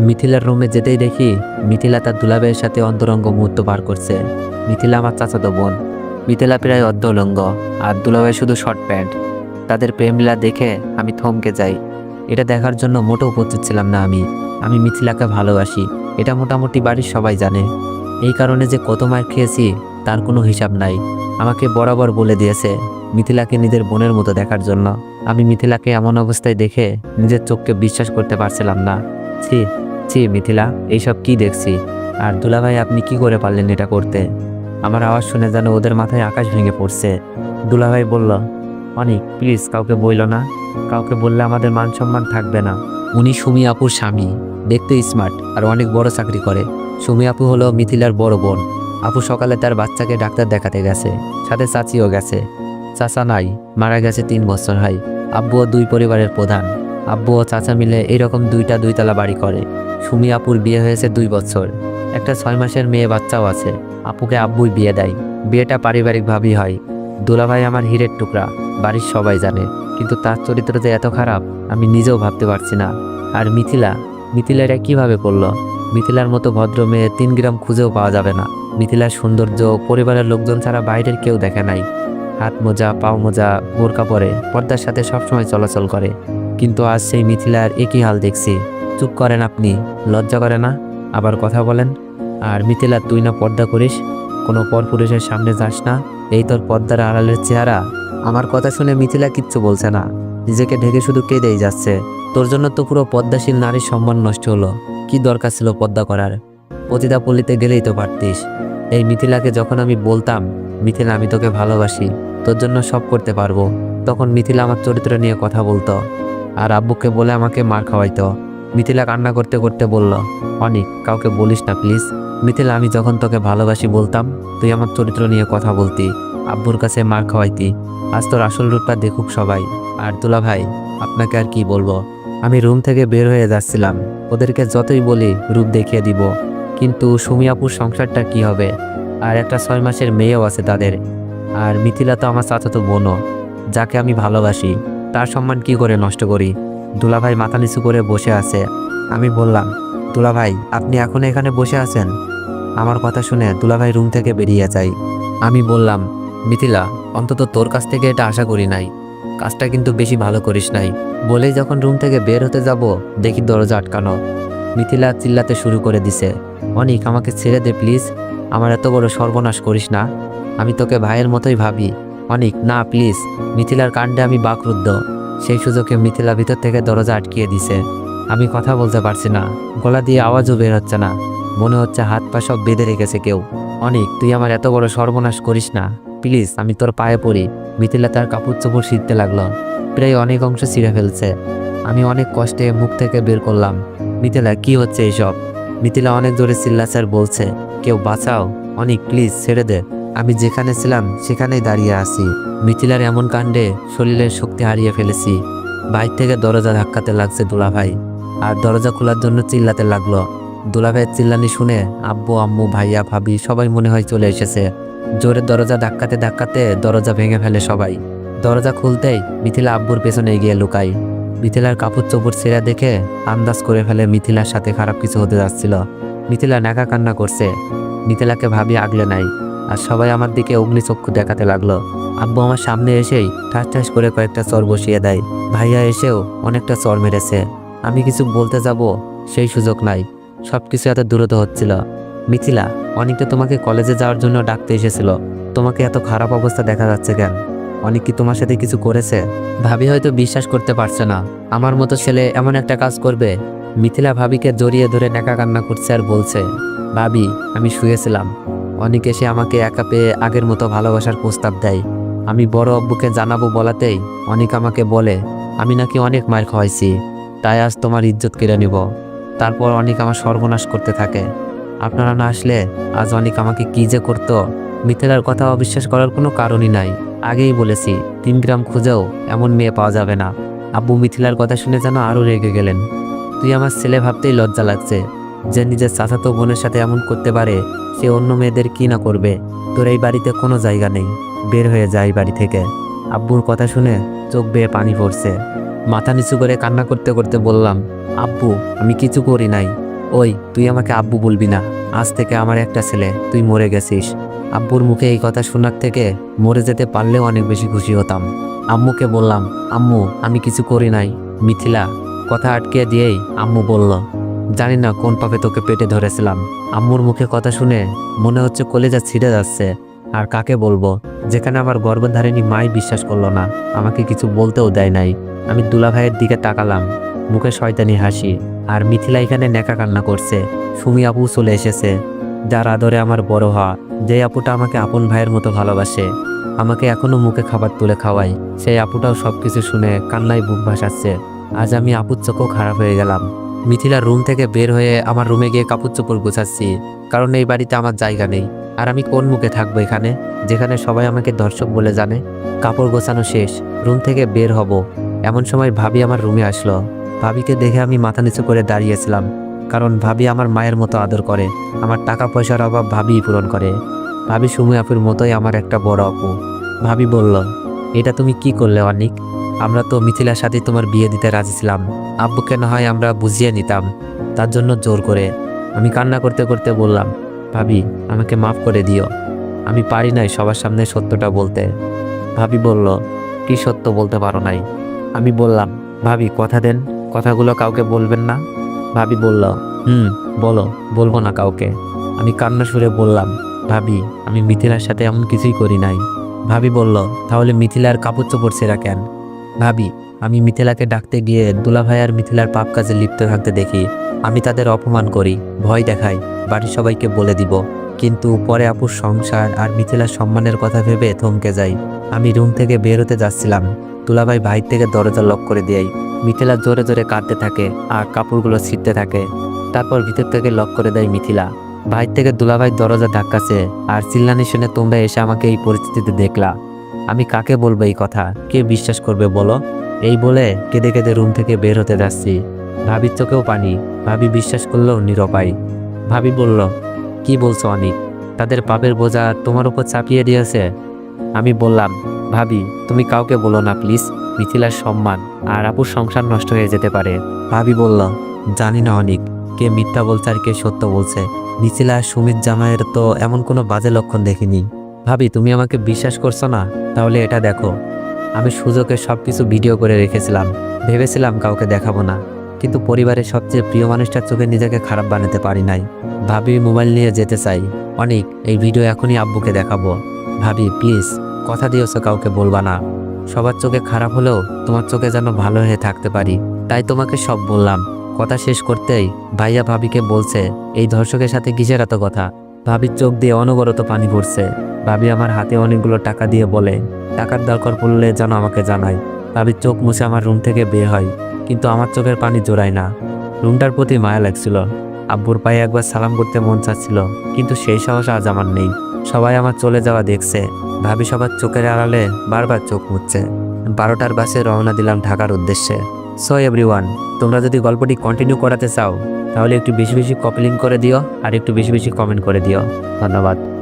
মিথিলার রুমে যেতেই দেখি মিথিলা তার দুলাভাইয়ের সাথে অন্তরঙ্গ মুহূর্ত পার করছে। মিথিলা আমার চাচাতো বোন। মিথিলা প্রায় অর্ধলঙ্গ, আর দুলাভাই শুধু শর্ট প্যান্ট তাদের প্রেমলীলা দেখে আমি থমকে যাই। এটা দেখার জন্য মোটেও উপস্থিত ছিলাম না আমি। আমি মিথিলাকে ভালোবাসি। এটা মোটামুটি বাড়ির সবাই জানে। এই কারণে যে কত মার খেয়েছি, তার কোনো হিসাব নাই। আমাকে বরাবর বলে দিয়েছে মিথিলাকে নিজের বোনের মতো দেখার জন্য। আমি মিথিলাকে এমন অবস্থায় দেখে নিজের চোখকে বিশ্বাস করতে পারছিলাম না। ছি। ছি, মিথিলা, এইসব কি দেখছি? আর দুলাভাই, আপনি কি করে পারলেন এটা করতে? আমার আওয়াজ শুনে যেন ওদের মাথায় আকাশ ভেঙে পড়ছে। দুলাভাই বলল, অনিক প্লিজ কাউকে বইল না। কাউকে বললে আমাদের মান সম্মান থাকবে না। উনি সুমি আপুর স্বামী দেখতে স্মার্ট আর অনেক বড় চাকরি করে। সুমি আপু হলো মিথিলার বড় বোন। আপু সকালে তার বাচ্চাকে ডাক্তার দেখাতে গেছে, সাথে চাচিও গেছে। চাচা নাই, মারা গেছে তিন বছর হয়। আব্বুও দুই পরিবারের প্রধান। আব্বু ও চাচা মিলে এইরকম দুইটা দুইতলা বাড়ি করে। সুমি আপুর বিয়ে হয়েছে দুই বছর। একটা ছয় মাসের মেয়ে বাচ্চাও আছে। আপুকে আব্বুই বিয়ে দেয়। বিয়েটা পারিবারিকভাবেই হয়। দুলাভাই আমার হীরের টুকরা, বাড়ির সবাই জানে। কিন্তু তার চরিত্র যে এত খারাপ, আমি নিজেও ভাবতে পারছি না। আর মিথিলা মিথিলা এটা কীভাবে করল? মিথিলার মতো ভদ্র মেয়ে তিন গ্রাম খুঁজেও পাওয়া যাবে না। মিথিলার সৌন্দর্য পরিবারের লোকজন ছাড়া বাইরের কেউ দেখে নাই। হাত মোজা, পাও মোজা, বোরকা পরে পর্দার সাথে সবসময় চলাচল করে। কিন্তু আজ সেই মিথিলার একই হাল দেখছি। চুপ করেন আপনি, লজ্জা করে না? আবার কথা বলেন, আর মিথিলা, তুই না পর্দা করিস? কোনো পরপুরুষের সামনে যাস না? এই তোর পর্দার আড়ালের চেহারা? আমার কথা শুনে মিথিলা কিচ্ছু বলছে না। নিজেকে ঢেকে শুধু কেঁদেই যাচ্ছে। তোর জন্য তো পুরো পদ্মাশীল নারীর সম্মান নষ্ট হলো। কি দরকার ছিল পদ্মা করার? পতিতা পল্লীতে গেলেই তো পারতিস। এই মিথিলাকে যখন আমি বলতাম, মিথিলা, আমি তোকে ভালোবাসি, তোর জন্য সব করতে পারব, তখন মিথিলা আমার চরিত্র নিয়ে কথা বলতো। আর আব্বুকে বলে আমাকে মার খাওয়াইতো। মিথিলা কান্না করতে করতে বলল অনিক কাউকে বলিস না, প্লিজ। মিথিলা, আমি যখন তোকে ভালোবাসি বলতাম, তুই আমার চরিত্র নিয়ে কথা বলতি, আব্বুর কাছে মার খাওয়াইতি। আজ তোর আসল রূপটা দেখুক সবাই। আর দুলা ভাই, আপনাকে আর কি বলব? আমি রুম থেকে বের হয়ে যাচ্ছিলাম। ওদেরকে যতই বলি, রূপ দেখিয়ে দিব। কিন্তু সুমিয়াপুর সংসারটা কি হবে? আর একটা ছয় মাসের মেয়েও আছে তাদের। আর মিথিলা তো আমার চাচাতো বোনও। যাকে আমি ভালোবাসি, তার সম্মান কি করে নষ্ট করি? দুলাভাই মাথা নিচু করে বসে আছে। আমি বললাম, দুলাভাই, আপনি এখন এখানে বসে আছেন? আমার কথা শুনে দুলাভাই রুম থেকে বেরিয়ে যায়। আমি বললাম, মিথিলা, অন্তত তোর কাছ থেকে এটা আশা করি নাই। কাজটা কিন্তু বেশি ভালো করিস নাই। বলেই যখন রুম থেকে বের হতে যাব, দেখি দরজা আটকানো। মিথিলা চিল্লাতে শুরু করে দিছে, অনিক, আমাকে ছেড়ে দে প্লিজ। আমার এত বড় সর্বনাশ করিস না। আমি তোকে ভাইয়ের মতোই ভাবি। অনিক, না, প্লিজ। মিথিলার কাণ্ডে আমি বাকরুদ্ধ। সেই সুযোগে মিথিলা ভিতর থেকে দরজা আটকিয়ে দিছে। আমি কথা বলতে পারছি না। গলা দিয়ে আওয়াজও বের হচ্ছে না। মনে হচ্ছে হাত পা সব বেঁধে রেখেছে কেউ। অনেক, তুই আমার এত বড় সর্বনাশ করিস না। প্লিজ, আমি তোর পায়ে পড়ি। মিথিলা তার কাপড় চোপড় ছিঁড়তে লাগল। প্রায় অনেক অংশ ছিঁড়ে ফেলছে। আমি অনেক কষ্টে মুখ থেকে বের করলাম। মিথিলা কি হচ্ছে এইসব? মিথিলা অনেক জোরে চিল্লাচার বলছে। কেউ বাঁচাও। অনেক, প্লিজ, ছেড়ে দে। আমি যেখানে ছিলাম, সেখানেই দাঁড়িয়ে আছি। মিথিলার এমন কাণ্ডে শরীরের শক্তি হারিয়ে ফেলেছি। বাইর থেকে দরজা ধাক্কাতে লাগছে দুলাভাই। আর দরজা খোলার জন্য চিল্লাতে লাগল। দুলাভাইয়ের চিল্লানি শুনে আব্বু, আম্মু, ভাইয়া, ভাবি সবাই মনে হয় চলে এসেছে। জোরে দরজা ধাক্কাতে ধাক্কাতে দরজা ভেঙে ফেলে সবাই। দরজা খুলতেই মিথিলা আব্বুর পেছনে গিয়ে লুকাই মিথিলার কাপড় চোপড় ছেঁড়া দেখে আন্দাজ করে ফেলে মিথিলার সাথে খারাপ কিছু হতে যাচ্ছিল। মিথিলা নাকা কান্না করছে। মিথিলাকে ভাবি আগলে নাই। আর সবাই আমার দিকে অগ্নিচক্ষু দেখাতে লাগল। আব্বু আমার সামনে এসেই ঠাস ঠাস করে কয়েকটা চর বসিয়ে দেয়। ভাইয়া এসেও অনেকটা চর মেরেছে। আমি কিছু বলতে যাব, সেই সুযোগ নাই। সব কিছু এত দ্রুত হচ্ছিল। মিথিলা, অনেকটা তোমাকে কলেজে যাওয়ার জন্য ডাকতে এসেছিল। তোমাকে এত খারাপ অবস্থা দেখা যাচ্ছে কেন? অনেক কি তোমার সাথে কিছু করেছে? ভাবি হয়তো বিশ্বাস করতে পারছে না। আমার মতো ছেলে এমন একটা কাজ করবে? মিথিলা ভাবিকে জড়িয়ে ধরে নেকা কান্না করছে আর বলছে, ভাবি, আমি শুয়েছিলাম। অনেক এসে আমাকে একা পেয়ে আগের মতো ভালোবাসার প্রস্তাব দেয়। আমি বড় আব্বুকে জানাব বলাতেই অনেক আমাকে বলে, আমি নাকি অনেক মার খাওয়াইছি, তাই আজ তোমার ইজ্জত কেড়ে নিব। তারপর অনেক আমার সর্বনাশ করতে থাকে। আপনারা না আসলে আজ অনেক আমাকে কি যে করতো, মিথিলার কথা অবিশ্বাস করার কোনো কারণই নাই। আগেই বলেছি, তিন গ্রাম খুঁজেও এমন মেয়ে পাওয়া যাবে না। আব্বু মিথিলার কথা শুনে যেন আরও রেগে গেলেন। তুই আমার ছেলে ভাবতেই লজ্জা লাগছে। যে নিজের চাচাতো বোনের সাথে এমন করতে পারে, সে অন্য মেয়েদের কি না করবে? তোর এই বাড়িতে কোনো জায়গা নেই। বের হয়ে যায় বাড়ি থেকে। আব্বুর কথা শুনে চোখ বেয়ে পানি পড়ছে। মাথা নিচু করে কান্না করতে করতে বললাম, আব্বু, আমি কিছু করি নাই। ওই, তুই আমাকে আব্বু বলবি না। আজ থেকে আমার একটা ছেলে, তুই মরে গেছিস। আব্বুর মুখে এই কথা শোনার থেকে মরে যেতে পারলেও অনেক বেশি খুশি হতাম। আম্মুকে বললাম, আম্মু, আমি কিছু করি নাই। মিথিলা কথা আটকে দিয়েই আম্মু বলল জানি না কোন পাপে তোকে পেটে ধরেছিলাম। আম্মুর মুখে কথা শুনে মনে হচ্ছে কলেজা ছিঁড়ে যাচ্ছে। আর কাকে বলব? যেখানে আমার গর্ভধারিণী মাই বিশ্বাস করল না। আমাকে কিছু বলতেও দেয় নাই। আমি দুলাভাইয়ের দিকে তাকালাম। মুখে শয়তানি হাসি। আর মিথিলা এখানে নেকা কান্না করছে। সুমি আপু চলে এসেছে। যার আদরে আমার বড় হওয়া। যে আপুটা আমাকে আপন ভাইয়ের মতো ভালোবাসে। আমাকে এখনও মুখে খাবার তুলে খাওয়ায়। সেই আপুটাও সব কিছু শুনে কান্নায় বুক ভাসাচ্ছে। আজ আমি আপুর চোখও খারাপ হয়ে গেলাম। মিথিলার রুম থেকে বের হয়ে আমার রুমে গিয়ে কাপড় চোপড় গোছাচ্ছি, কারণ এই বাড়িতে আমার জায়গা নেই। আর আমি কোন মুখে থাকব এখানে, যেখানে সবাই আমাকে দর্শক বলে জানে? কাপড় গোছানো শেষ, রুম থেকে বের হব। এমন সময় ভাবি আমার রুমে আসলো। ভাবিকে দেখে আমি মাথা নিচু করে দাঁড়িয়েছিলাম, কারণ ভাবি আমার মায়ের মতো আদর করে। আমার টাকা পয়সার অভাব ভাবিই পূরণ করে। ভাবি সুমি আপুর মতোই আমার একটা বড় আপু। ভাবি বলল, এটা তুমি কি করলে অনিক? আমরা তো মিথিলার সাথে তোমার বিয়ে দিতে রাজি ছিলাম। আব্বুকে না হয় আমরা বুঝিয়ে নিতাম। তার জন্য জোর করে। আমি কান্না করতে করতে বললাম, ভাবি, আমাকে মাফ করে দিও। আমি পারি নাই সবার সামনে সত্যটা বলতে। ভাবি বলল, কি সত্য বলতে পারো নাই? আমি বললাম, ভাবি, কথা দেন। কথাগুলো কাউকে বলবেন না? ভাবি বলল, হুম, বলো, বলব না কাউকে। আমি কান্না সুরে বললাম, ভাবি, আমি মিথিলার সাথে এমন কিছুই করি নাই। ভাবি বলল, তাহলে মিথিলার কাপড় চোপড় সেরা কেন? ভাবি, আমি মিথিলাকে ডাকতে গিয়ে দুলাভাই আর মিথিলার পাপ কাজে লিপ্ত থাকতে দেখি, আমি তাদের অপমান করি, ভয় দেখাই, বাড়ির সবাইকে বলে দিব। কিন্তু পরে আপুর সংসার আর মিথিলার সম্মানের কথা ভেবে থমকে যাই। আমি রুম থেকে বের হতে যাচ্ছিলাম। দুলাভাই ভাই থেকে দরজা লক করে দেয়। মিথিলা জোরে জোরে কাঁদতে থাকে আর কাপড়গুলো ছিঁড়তে থাকে। তারপর ভিতর থেকে লক করে দেয় মিথিলা। ভাই থেকে দুলাভাই দরজা ধাক্কাছে আর চিল্লানি শুনে তোমরা এসে আমাকে এই পরিস্থিতিতে দেখলা। আমি কাকে বলব এই কথা? কে বিশ্বাস করবে বলো? এই বলে কেঁদে কেঁদে রুম থেকে বের হতে যাচ্ছি। ভাবির চোখেও পানি। ভাবি বিশ্বাস করলেও নিরপাই ভাবি বলল, কি বলছো অনিক? তাদের পাপের বোঝা তোমার উপর চাপিয়ে দিয়েছে? আমি বললাম, ভাবি, তুমি কাউকে বলো না প্লিজ। মিথিলার সম্মান আর আপুর সংসার নষ্ট হয়ে যেতে পারে। ভাবি বলল, জানি না অনিক, কে মিথ্যা বলছে আর কে সত্য বলছে। মিথিলা সুমিত জামাইয়ের তো এমন কোনো বাজে লক্ষণ দেখিনি। ভাবি, তুমি আমাকে বিশ্বাস করছ না? তাহলে এটা দেখো। আমি সুযোগে সব কিছু ভিডিও করে রেখেছিলাম। ভেবেছিলাম কাউকে দেখাবো না। কিন্তু পরিবারের সবচেয়ে প্রিয় মানুষটার চোখে নিজেকে খারাপ বানাতে পারি নাই। ভাবি, মোবাইল নিয়ে যেতে চাই। অনেক, এই ভিডিও এখনই আব্বুকে দেখাবো। ভাবি প্লিজ কথা দিয়েছ কাউকে বলবা না। সবার চোখে খারাপ হলেও তোমার চোখে যেন ভালো হয়ে থাকতে পারি। তাই তোমাকে সব বললাম। কথা শেষ করতেই ভাইয়া ভাবিকে বলছে, এই ধর্ষকের সাথে কিসের এত কথা? ভাবির চোখ দিয়ে অনবরত পানি পড়ছে। ভাবি আমার হাতে অনেকগুলো টাকা দিয়ে বলে, টাকার দরকার পড়লে যেন আমাকে জানায়। ভাবির চোখ মুছে আমার রুম থেকে বের হয়, কিন্তু আমার চোখের পানি জোড়ায় না। রুমটার প্রতি মায়া লাগছিল। আব্বুর পায়ে একবার সালাম করতে মন চাচ্ছিল, কিন্তু সেই সাহস আজ আমার নেই। সবাই আমার চলে যাওয়া দেখছে। ভাবি সবার চোখের আড়ালে বারবার চোখ মুচ্ছে বারোটার বাসে রওনা দিলাম ঢাকার উদ্দেশ্যে। সো এভরিওয়ান, তোমরা যদি গল্পটি কন্টিনিউ করাতে চাও, তাহলে একটু বেশি বেশি কপলিং করে দিও আর একটু বেশি বেশি কমেন্ট করে দিও। ধন্যবাদ।